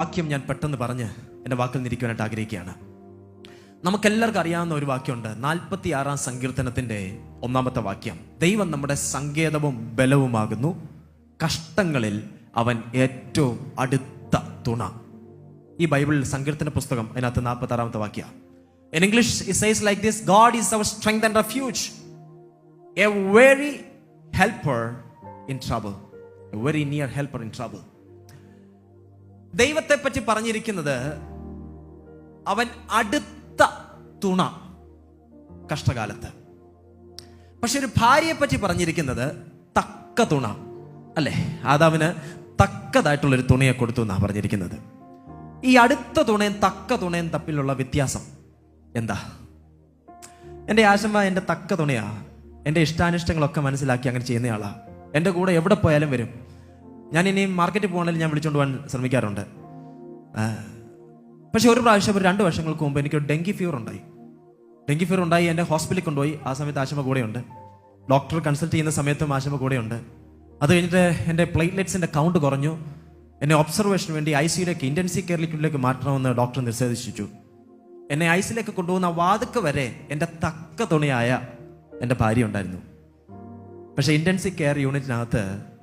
വാക്യം ഞാൻ പെട്ടെന്ന് പറഞ്ഞ് എന്റെ വാക്കിൽ നിന്നിരിക്കുവാനായിട്ട് ആഗ്രഹിക്കുകയാണ്. നമുക്കെല്ലാവർക്കും അറിയാവുന്ന ഒരു വാക്യമുണ്ട്. നാൽപ്പത്തി ആറാം സങ്കീർത്തനത്തിന്റെ ഒന്നാമത്തെ വാക്യം. ദൈവം നമ്മുടെ സങ്കേതവും ബലവുമാകുന്നു. കഷ്ടങ്ങളിൽ അവൻ ഏറ്റവും അടുത്ത തുണ. ഈ ബൈബിളിൽ സങ്കീർത്തന പുസ്തകം അതിനകത്ത് നാൽപ്പത്തി ആറാമത്തെ വാക്യ in English is like this God is our strength and refuge a very helper in trouble very near helper in trouble ദൈവത്തെ പറ്റി പറഞ്ഞിരിക്കുന്നത് അവൻ അടുത്ത തുണ കഷ്ടകാലത്ത്. പക്ഷെ ഒരു ഭാര്യയെ പറ്റി പറഞ്ഞിരിക്കുന്നത് തക്ക തുണ അല്ലേ? ആദാവിന് തക്കതായിട്ടുള്ളൊരു തുണയെ കൊടുത്തു എന്നാണ് പറഞ്ഞിരിക്കുന്നത്. ഈ അടുത്ത തുണയും തക്ക തുണയും തമ്മിലുള്ള വ്യത്യാസം എന്താ? എന്റെ ആശംവ എന്റെ തക്ക തുണയാ. എന്റെ ഇഷ്ടാനിഷ്ടങ്ങളൊക്കെ മനസ്സിലാക്കി അങ്ങനെ ചെയ്യുന്നയാളാ എന്റെ കൂടെ എവിടെ പോയാലും വരും. ഞാൻ ഇനി മാർക്കറ്റിൽ പോകണമെങ്കിൽ ഞാൻ വിളിച്ചുകൊണ്ട് പോകാൻ ശ്രമിക്കാറുണ്ട്. പക്ഷെ ഒരു പ്രാവശ്യം ഒരു രണ്ട് വർഷങ്ങൾക്ക് മുമ്പ് എനിക്ക് ഡെങ്കി ഫീവർ ഉണ്ടായി. ഡെങ്കി ഫീവർ ഉണ്ടായി എന്റെ ഹോസ്പിറ്റലിൽ കൊണ്ടുപോയി. ആ സമയത്ത് ആശമ കൂടെയുണ്ട്. ഡോക്ടർ കൺസൾട്ട് ചെയ്യുന്ന സമയത്തും ആശമ കൂടെയുണ്ട്. അത് കഴിഞ്ഞിട്ട് എന്റെ പ്ലേറ്റ്ലെറ്റ്സിന്റെ കൗണ്ട് കുറഞ്ഞു. എന്നെ ഒബ്സർവേഷന് വേണ്ടി ഐ സിയിലേക്ക് ഇന്റൻസീവ് കെയറിലേക്കിലേക്ക് മാറ്റണമെന്ന് ഡോക്ടർ നിർദ്ദേശിച്ചു. എന്നെ ഐ സിയിലേക്ക് കൊണ്ടുപോകുന്ന വാതുക്ക് വരെ എന്റെ തക്ക തുണിയായ എന്റെ ഭാര്യ ഉണ്ടായിരുന്നു. പക്ഷേ ഇന്റൻസീവ് കെയർ യൂണിറ്റിനകത്ത്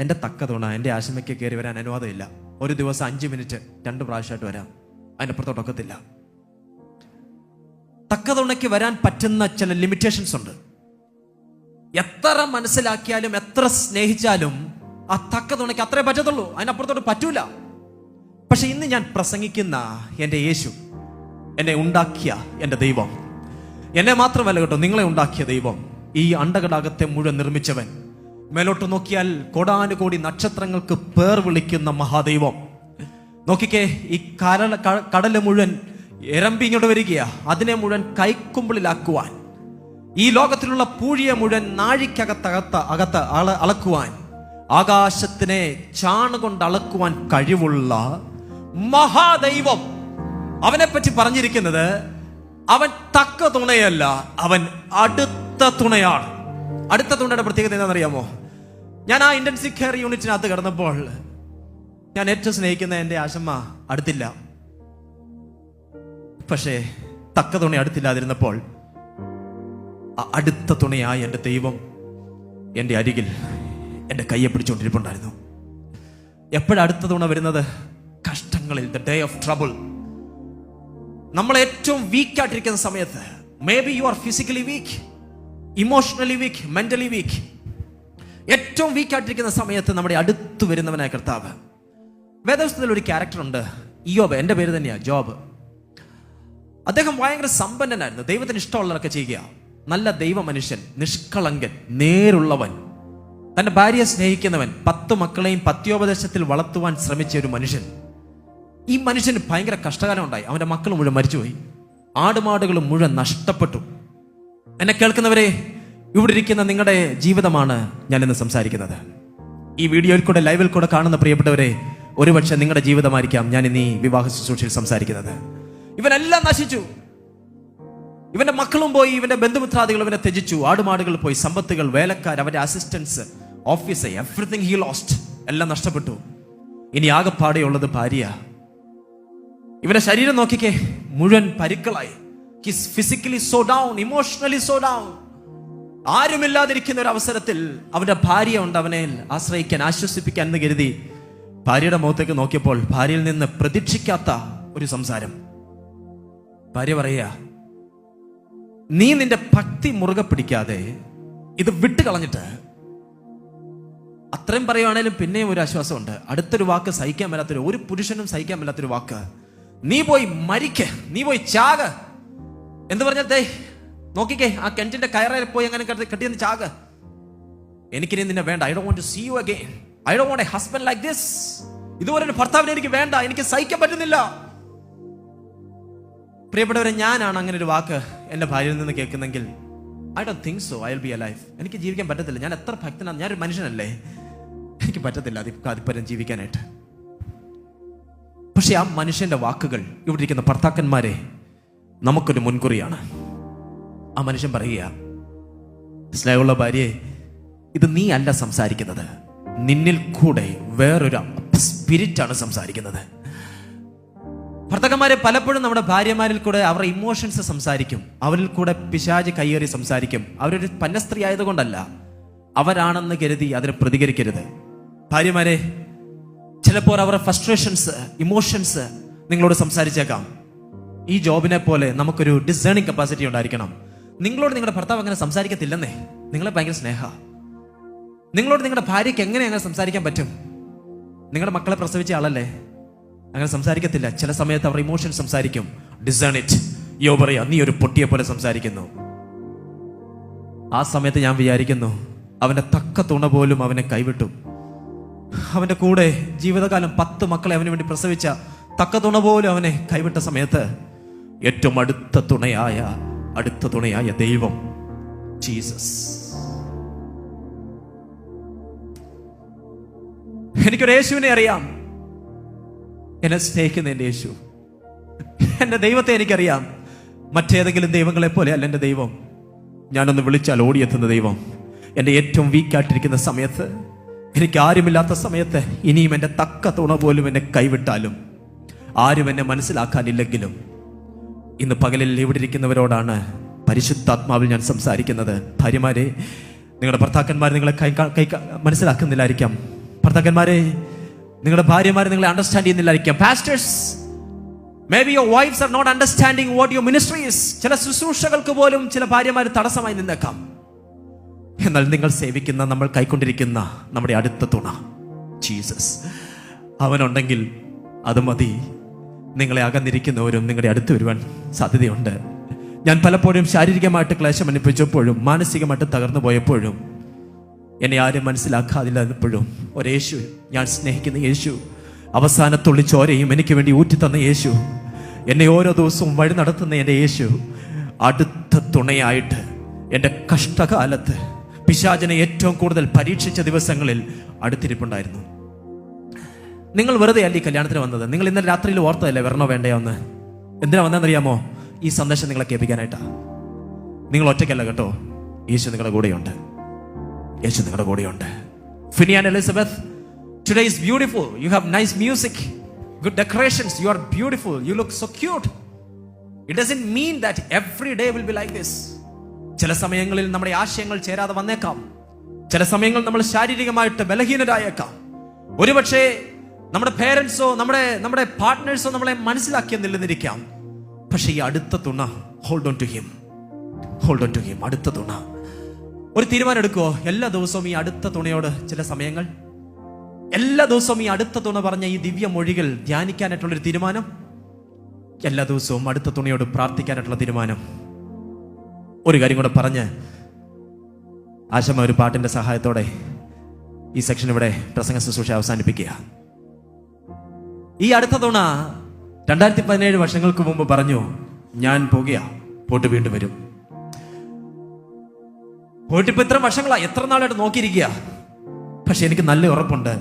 എന്റെ തക്ക തുണ എന്റെ ആശമയ്ക്ക് കയറി വരാൻ അനുവാദമില്ല. ഒരു ദിവസം അഞ്ച് മിനിറ്റ് രണ്ട് പ്രാവശ്യമായിട്ട് വരാം. അതിനപ്പുറത്തോട്ടൊക്കത്തില്ല തക്ക തുണയ്ക്ക് വരാൻ പറ്റുന്ന ചില ലിമിറ്റേഷൻസ് ഉണ്ട്. എത്ര മനസ്സിലാക്കിയാലും എത്ര സ്നേഹിച്ചാലും ആ തക്ക തുണയ്ക്ക് അത്രേ പറ്റത്തുള്ളൂ. അതിനപ്പുറത്തോട്ട് പറ്റൂല. പക്ഷെ ഇന്ന് ഞാൻ പ്രസംഗിക്കുന്ന എന്റെ യേശു എന്നെ ഉണ്ടാക്കിയ എന്റെ ദൈവം. എന്നെ മാത്രമല്ല കേട്ടോ നിങ്ങളെ ഉണ്ടാക്കിയ ദൈവം. ഈ അണ്ടകടാകത്തെ മുഴുവൻ നിർമ്മിച്ചവൻ. മേലോട്ട് നോക്കിയാൽ കോടാനുകോടി നക്ഷത്രങ്ങൾക്ക് പേർ വിളിക്കുന്ന മഹാദൈവം. നോക്കിക്കേ ഈ കര കടൽ മുഴുവൻ എരമ്പി ഇങ്ങോട്ട് വരികയാ. അതിനെ മുഴുവൻ കൈക്കുമ്പിളിലാക്കുവാൻ. ഈ ലോകത്തിലുള്ള പൂഴിയെ മുഴുവൻ നാഴിക്കകത്തകത്ത് അകത്ത് അള അളക്കുവാൻ. ആകാശത്തിനെ ചാണുകൊണ്ട് അളക്കുവാൻ കഴിവുള്ള മഹാദൈവം. അവനെ പറ്റി പറഞ്ഞിരിക്കുന്നത് അവൻ തക്ക തുണയല്ല അവൻ അടുത്ത തുണയാണ്. അടുത്ത തുണയുടെ പ്രത്യേകത എന്താണെന്നറിയാമോ? ഞാൻ ആ ഇന്റൻസീവ് കെയർ യൂണിറ്റിനകത്ത് കിടന്നപ്പോൾ ഞാൻ ഏറ്റവും സ്നേഹിക്കുന്ന എന്റെ ആശമ്മ അടുത്തില്ല. പക്ഷേ തക്ക തുണി അടുത്തില്ലാതിരുന്നപ്പോൾ അടുത്ത തുണയായി എന്റെ ദൈവം എന്റെ അരികിൽ എന്റെ കയ്യെ പിടിച്ചുകൊണ്ടിരിപ്പുണ്ടായിരുന്നു. എപ്പോഴടുത്ത തുണ വരുന്നത്? കഷ്ടങ്ങളിൽ ദ ഡേ ഓഫ് ട്രബിൾ നമ്മൾ ഏറ്റവും വീക്കായിട്ടിരിക്കുന്ന സമയത്ത് maybe you are physically weak emotionally weak mentally weak ഏറ്റവും വീക്കായിട്ടിരിക്കുന്ന സമയത്ത് നമ്മുടെ അടുത്ത് വരുന്നവനായ കർത്താവ്. വേദപുസ്തകത്തിൽ ഒരു ക്യാരക്ടർ ഉണ്ട്. ഇയോബ് എന്റെ പേര് തന്നെയാണ് ജോബ്. അദ്ദേഹം ഭയങ്കര സമ്പന്നനായിരുന്നു. ദൈവത്തിന് ഇഷ്ടമുള്ളതൊക്കെ ചെയ്യുക. നല്ല ദൈവ മനുഷ്യൻ നിഷ്കളങ്കൻ നേരുള്ളവൻ. തന്റെ ഭാര്യയെ സ്നേഹിക്കുന്നവൻ പത്ത് മക്കളെയും പത്യോപദേശത്തിൽ വളർത്തുവാൻ ശ്രമിച്ച ഒരു മനുഷ്യൻ. ഈ മനുഷ്യന് ഭയങ്കര കഷ്ടകാലം ഉണ്ടായി അവന്റെ മക്കൾ മുഴുവൻ മരിച്ചുപോയി. ആടുമാടുകൾ മുഴുവൻ നഷ്ടപ്പെട്ടു. എന്നെ കേൾക്കുന്നവരെ ഇവിടെ ഇരിക്കുന്ന നിങ്ങളുടെ ജീവിതമാണ് ഞാൻ ഇന്ന് സംസാരിക്കുന്നത്. ഈ വീഡിയോയിൽ കൂടെ ലൈവിൽ കൂടെ കാണുന്ന പ്രിയപ്പെട്ടവരെ ഒരുപക്ഷെ നിങ്ങളുടെ ജീവിതമായിരിക്കാം ഞാൻ ഇന്ന് ഈ വിവാഹ ശുശ്രൂഷയിൽ സംസാരിക്കുന്നത്. ഇവനെല്ലാം നശിച്ചു. ഇവന്റെ മക്കളും പോയി ഇവന്റെ ബന്ധുമിത്രാദികൾ ഇവനെ ത്യജിച്ചു. ആടുമാടുകൾ പോയി സമ്പത്തുകൾ വേലക്കാർ അവന്റെ assistance office everything he lost എല്ലാം നഷ്ടപ്പെട്ടു. ഇനി ആകെപ്പാടെയുള്ളത് ഭാര്യ. ഇവന്റെ ശരീരം നോക്കിക്കേ മുഴുവൻ പരുക്കളായി. His physically so down emotionally so down ആരുമില്ലാതിരിക്കുന്ന ഒരു അവസരത്തിൽ അവന്റെ ഭാര്യ ഉണ്ട് അവനെ ആശ്രയിക്കാൻ ആശ്വസിപ്പിക്കാൻ എന്ന് കരുതി ഭാര്യയുടെ മുഖത്തേക്ക് നോക്കിയപ്പോൾ ഭാര്യയിൽ നിന്ന് പ്രതീക്ഷിക്കാത്ത ഒരു സംസാരം. ഭാര്യ പറയുക നീ നിന്റെ ഭക്തി മുറുകെ പിടിക്കാതെ ഇത് വിട്ട് കളഞ്ഞിട്ട് അത്രയും പറയുവാണേലും പിന്നെയും ഒരു ആശ്വാസമുണ്ട്. അടുത്തൊരു വാക്ക് സഹിക്കാൻ മേലാത്തൊരു ഒരു പുരുഷനും സഹിക്കാൻ മേലാത്തൊരു വാക്ക്. നീ പോയി മരിക്ക് നീ പോയി ചാക. എന്ന് പറഞ്ഞാൽ നോക്കിക്കേ ആ കിണറ്റിന്റെ കയറിൽ പോയി അങ്ങനെ കെട്ടി- കെട്ടിയെന്ന് ചാക. എനിക്കിനി നിന്നെ വേണ്ട. I do want to see you again I do want a husband like this ഇതുപോലെ ഒരു ഭർത്താവിനെ എനിക്ക് വേണ്ട. എനിക്ക് സഹിക്കാൻ പറ്റുന്നില്ല. പ്രിയപ്പെട്ടവരെ ഞാനാണ് അങ്ങനെ ഒരു വാക്ക് എന്റെ ഭാര്യയിൽ നിന്ന് കേൾക്കുന്നെങ്കിൽ I do think so I be a life എനിക്ക് ജീവിക്കാൻ പറ്റത്തില്ല. ഞാൻ എത്ര ഭക്തനാണ് ഞാനൊരു മനുഷ്യനല്ലേ? എനിക്ക് പറ്റത്തില്ല. അതി അതിപ്പരം ജീവിക്കാനായിട്ട്. പക്ഷെ ആ മനുഷ്യന്റെ വാക്കുകൾ ഇവിടെ ഇരിക്കുന്ന ഭർത്താക്കന്മാരെ നമുക്കൊരു മുൻകുറിയാണ്. ആ മനുഷ്യൻ പറയുക സ്നേഹമുള്ള ഭാര്യയെ ഇത് നീ അല്ല സംസാരിക്കുന്നത്. നിന്നിൽ കൂടെ വേറൊരു സ്പിരിറ്റാണ് സംസാരിക്കുന്നത്. ഭർത്തകന്മാരെ പലപ്പോഴും നമ്മുടെ ഭാര്യമാരിൽ കൂടെ അവരുടെ ഇമോഷൻസ് സംസാരിക്കും. അവരിൽ കൂടെ പിശാജ് കയ്യേറി സംസാരിക്കും. അവരൊരു പന്നസ്ത്രീ ആയതുകൊണ്ടല്ല. അവരാണെന്ന് കരുതി അതിനെ പ്രതികരിക്കരുത്. ഭാര്യമാരെ ചിലപ്പോൾ അവരുടെ ഫ്രസ്ട്രേഷൻസ് ഇമോഷൻസ് നിങ്ങളോട് സംസാരിച്ചേക്കാം. ഈ ജോബിനെ പോലെ നമുക്കൊരു ഡിസേണിങ് കപ്പാസിറ്റി ഉണ്ടായിരിക്കണം. നിങ്ങളോട് നിങ്ങളുടെ ഭർത്താവ് അങ്ങനെ സംസാരിക്കത്തില്ലെന്നേ. നിങ്ങളെ ഭയങ്കര സ്നേഹ. നിങ്ങളോട് നിങ്ങളുടെ ഭാര്യയ്ക്ക് എങ്ങനെ അങ്ങനെ സംസാരിക്കാൻ പറ്റും? നിങ്ങളുടെ മക്കളെ പ്രസവിച്ച ആളല്ലേ? അങ്ങനെ സംസാരിക്കത്തില്ല. ചില സമയത്ത് അവർ ഇമോഷൻ സംസാരിക്കും. ഡിസേൺ ഇറ്റ് യോ പറയാ നീ ഒരു പൊട്ടിയെ പോലെ സംസാരിക്കുന്നു. ആ സമയത്ത് ഞാൻ വിചാരിക്കുന്നു അവന്റെ തക്ക തുണ പോലും അവനെ കൈവിട്ടു. അവന്റെ കൂടെ ജീവിതകാലം പത്ത് മക്കളെ അവന് വേണ്ടി പ്രസവിച്ച തക്ക തുണ പോലും അവനെ കൈവിട്ട സമയത്ത് ഏറ്റവും അടുത്ത തുണയായ അടുത്ത തുണയായ ദൈവം. ജീസസ്. എനിക്കൊരു യേശുവിനെ അറിയാം. എന്നെ സ്നേഹിക്കുന്ന എന്റെ യേശു. എന്റെ ദൈവത്തെ എനിക്കറിയാം. മറ്റേതെങ്കിലും ദൈവങ്ങളെ പോലെ അല്ല എന്റെ ദൈവം. ഞാനൊന്ന് വിളിച്ചാൽ ഓടിയെത്തുന്ന ദൈവം. എന്റെ ഏറ്റവും വീക്കായിട്ടിരിക്കുന്ന സമയത്ത് എനിക്ക് ആരുമില്ലാത്ത സമയത്ത് ഇനിയും എന്റെ തക്ക തുണ പോലും എന്നെ കൈവിട്ടാലും ആരും എന്നെ മനസ്സിലാക്കാനില്ലെങ്കിലും ഇന്ന് പകലിൽ ഇവിടെ ഇരിക്കുന്നവരോടാണ് പരിശുദ്ധാത്മാവിൽ ഞാൻ സംസാരിക്കുന്നത്. ഭാര്യമാരെ നിങ്ങളുടെ ഭർത്താക്കന്മാർ നിങ്ങളെ കൈ കൈ മനസ്സിലാക്കുന്നില്ലായിരിക്കാം. ഭർത്താക്കന്മാരെ നിങ്ങളുടെ ഭാര്യമാരെ നിങ്ങളെ understand ചെയ്യുന്നില്ലായിരിക്കാം. Pastors maybe your wives are not understanding what your ministries ചില ശുശ്രൂഷകൾക്ക് പോലും ചില ഭാര്യമാർ തടസ്സമായി നിന്നേക്കാം. എന്നാൽ നിങ്ങൾ സേവിക്കുന്ന നമ്മൾ കൈക്കൊണ്ടിരിക്കുന്ന നമ്മുടെ അടുത്ത തുണ ജീസസ് അവനുണ്ടെങ്കിൽ അത് മതി. നിങ്ങളെ അകന്നിരിക്കുന്നവരും നിങ്ങളുടെ അടുത്ത് വരുവാൻ സാധ്യതയുണ്ട്. ഞാൻ പലപ്പോഴും ശാരീരികമായിട്ട് ക്ലേശം അനുഭവിച്ചപ്പോഴും മാനസികമായിട്ട് തകർന്നു പോയപ്പോഴും എന്നെ ആരും മനസ്സിലാക്കാതില്ലാത്തപ്പോഴും ഒരേശു ഞാൻ സ്നേഹിക്കുന്ന യേശു അവസാനത്തുള്ളി ചോരയും എനിക്ക് വേണ്ടി ഊറ്റി തന്ന യേശു എന്നെ ഓരോ ദിവസവും വഴി നടത്തുന്ന എന്റെ യേശു അടുത്ത തുണയായിട്ട് എന്റെ കഷ്ടകാലത്ത് പിശാചനെ ഏറ്റവും കൂടുതൽ പരീക്ഷിച്ച ദിവസങ്ങളിൽ അടുത്തിരിപ്പുണ്ടായിരുന്നു. നിങ്ങൾ വെറുതെ അല്ല ഈ കല്യാണത്തിന് വന്നത്? നിങ്ങൾ ഇന്നലെ രാത്രിയിൽ ഓർത്തതല്ലേ വരണോ വേണ്ടേ എന്ന്? എന്തിനാ വന്നതെന്നറിയാമോ? ഈ സന്ദേശം നിങ്ങളെ കേൾപ്പിക്കാനായിട്ടാ. നിങ്ങൾ ഒറ്റയ്ക്കല്ല കേട്ടോ. യേശു നിങ്ങളുടെ കൂടെയുണ്ട്. യേശു നിങ്ങളുടെ കൂടെയുണ്ട്. Finian Elizabeth today is beautiful you have nice music good decorations you are beautiful you look so cute it doesn't mean that every day will be like this ചില സമയങ്ങളിൽ നമ്മുടെ ആശയങ്ങൾ ചേരാതെ വന്നേക്കാം. ചില സമയങ്ങൾ നമ്മൾ ശാരീരികമായിട്ട് ബലഹീനരായേക്കാം. ഒരുപക്ഷെ നമ്മുടെ പേരൻസോ നമ്മുടെ നമ്മുടെ പാർട്ട്നേഴ്സോ നമ്മളെ മനസ്സിലാക്കിയ മനസ്സിലാക്കിയെന്നില്ലെന്നിരിക്കാം പക്ഷേ ഈ അടുത്ത തുണ hold on to him hold on to him അടുത്ത തുണ. ഒരു തീരുമാനം എടുക്കുമോ എല്ലാ ദിവസവും ഈ അടുത്ത തുണയോട് ചില സമയങ്ങൾ? എല്ലാ ദിവസവും ഈ അടുത്ത തുണ പറഞ്ഞ ഈ ദിവ്യ മൊഴികൾ ധ്യാനിക്കാനായിട്ടുള്ളൊരു തീരുമാനം? എല്ലാ ദിവസവും അടുത്ത തുണയോട് പ്രാർത്ഥിക്കാനായിട്ടുള്ള തീരുമാനം? ഒരു കാര്യം കൂടെ പറഞ്ഞ് ആശമ ഒരു പാട്ടിന്റെ സഹായത്തോടെ ഈ സെക്ഷൻ ഇവിടെ പ്രസംഗ ശുശ്രൂഷ അവസാനിപ്പിക്കുക. ഈ അടുത്ത തവണ രണ്ടായിരത്തി പതിനേഴ് വർഷങ്ങൾക്ക് മുമ്പ് പറഞ്ഞു ഞാൻ പോകുകയാ പോട്ട് വീണ്ടും വരും. പോയിട്ട് ഇപ്പൊ ഇത്ര വർഷങ്ങളാ എത്ര നാളായിട്ട് നോക്കിയിരിക്കുക? പക്ഷെ എനിക്ക് നല്ല ഉറപ്പുണ്ട്.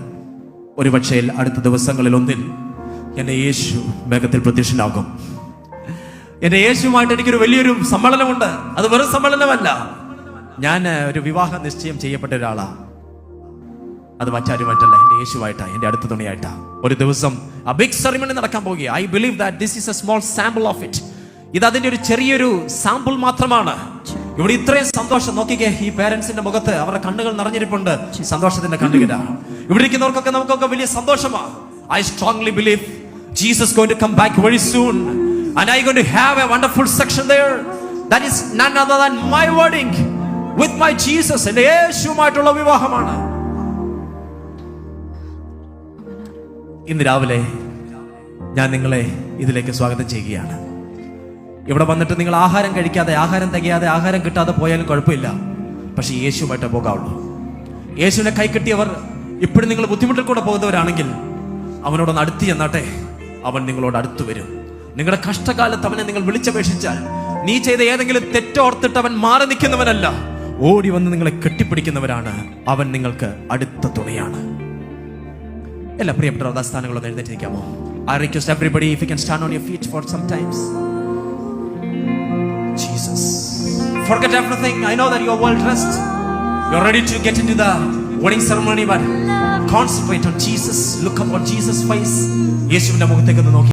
ഒരു പക്ഷേ അടുത്ത ദിവസങ്ങളിൽ ഒന്നിൽ എന്നെ യേശു മേഘത്തിൽ പ്രത്യക്ഷനാകും. എന്റെ യേശുമായിട്ട് എനിക്കൊരു വലിയൊരു സമ്മേളനമുണ്ട്. അത് വെറും സമ്മേളനമല്ല. ഞാൻ ഒരു വിവാഹ നിശ്ചയം ചെയ്യപ്പെട്ട ഒരാളാ. അത് മറ്റാരുമായിട്ടല്ല. എന്റെ എന്റെ യേശുവായിട്ടാ എന്റെ അടുത്ത തുണിയായിട്ടാ. ഒരു ദിവസം ആ ബിഗ് സെറിമണി നടക്കാൻ പോകുക I believe that this is a small sample of it ഇത് അതിന്റെ ഒരു ചെറിയൊരു സാമ്പിൾ മാത്രമാണ്. ഇവിടെ ഇത്രയും സന്തോഷം. നോക്കിക്കേ ഈ പേരൻസിന്റെ മുഖത്ത് അവരുടെ കണ്ണുകൾ നിറഞ്ഞിരിപ്പുണ്ട്. സന്തോഷത്തിന്റെ കണ്ണുകില ഇവിടെ ഇരിക്കുന്നവർക്കൊക്കെ നമുക്കൊക്കെ വലിയ സന്തോഷമാണ് I strongly believe Jesus going to come back very soon and I going to have a wonderful section there. That is none other than my wedding with my Jesus എന്റെ യേശുവുമായിട്ടുള്ള വിവാഹമാണ്. ഇന്ന് രാവിലെ ഞാൻ നിങ്ങളെ ഇതിലേക്ക് സ്വാഗതം ചെയ്യുകയാണ്. ഇവിടെ വന്നിട്ട് നിങ്ങൾ ആഹാരം കഴിക്കാതെ ആഹാരം തികയാതെ ആഹാരം കിട്ടാതെ പോയാലും കുഴപ്പമില്ല. പക്ഷെ യേശുമായിട്ടേ പോകാവുള്ളൂ. യേശുവിനെ കൈ കിട്ടിയവർ ഇപ്പോഴും നിങ്ങൾ ബുദ്ധിമുട്ടിൽ കൂടെ പോകുന്നവരാണെങ്കിൽ അവനോടൊന്ന് അടുത്ത് ചെന്നാട്ടെ അവൻ നിങ്ങളോട് അടുത്ത് വരും. നിങ്ങളുടെ കഷ്ടകാലത്ത് അവനെ നിങ്ങൾ വിളിച്ചപേക്ഷിച്ചാൽ നീ ചെയ്ത ഏതെങ്കിലും തെറ്റോർത്തിട്ട് അവൻ മാറി നിൽക്കുന്നവനല്ല. ഓടി വന്ന് നിങ്ങളെ കെട്ടിപ്പിടിക്കുന്നവരാണ്. അവൻ നിങ്ങൾക്ക് അടുത്ത തുണയാണ്. എല്ലാ പ്രിയപ്പെട്ട വ്രതാസ്ഥാനങ്ങളൊന്ന് എഴുന്നേറ്റിരിക്കാമോ? I request everybody if you can stand on your feet for some times Jesus Forget I know that your you're well you are ready to get into the wedding ceremony but concentrate on Jesus look up on Jesus face യേശുവിന്റെ മുഖത്തേക്ക് നോക്കി.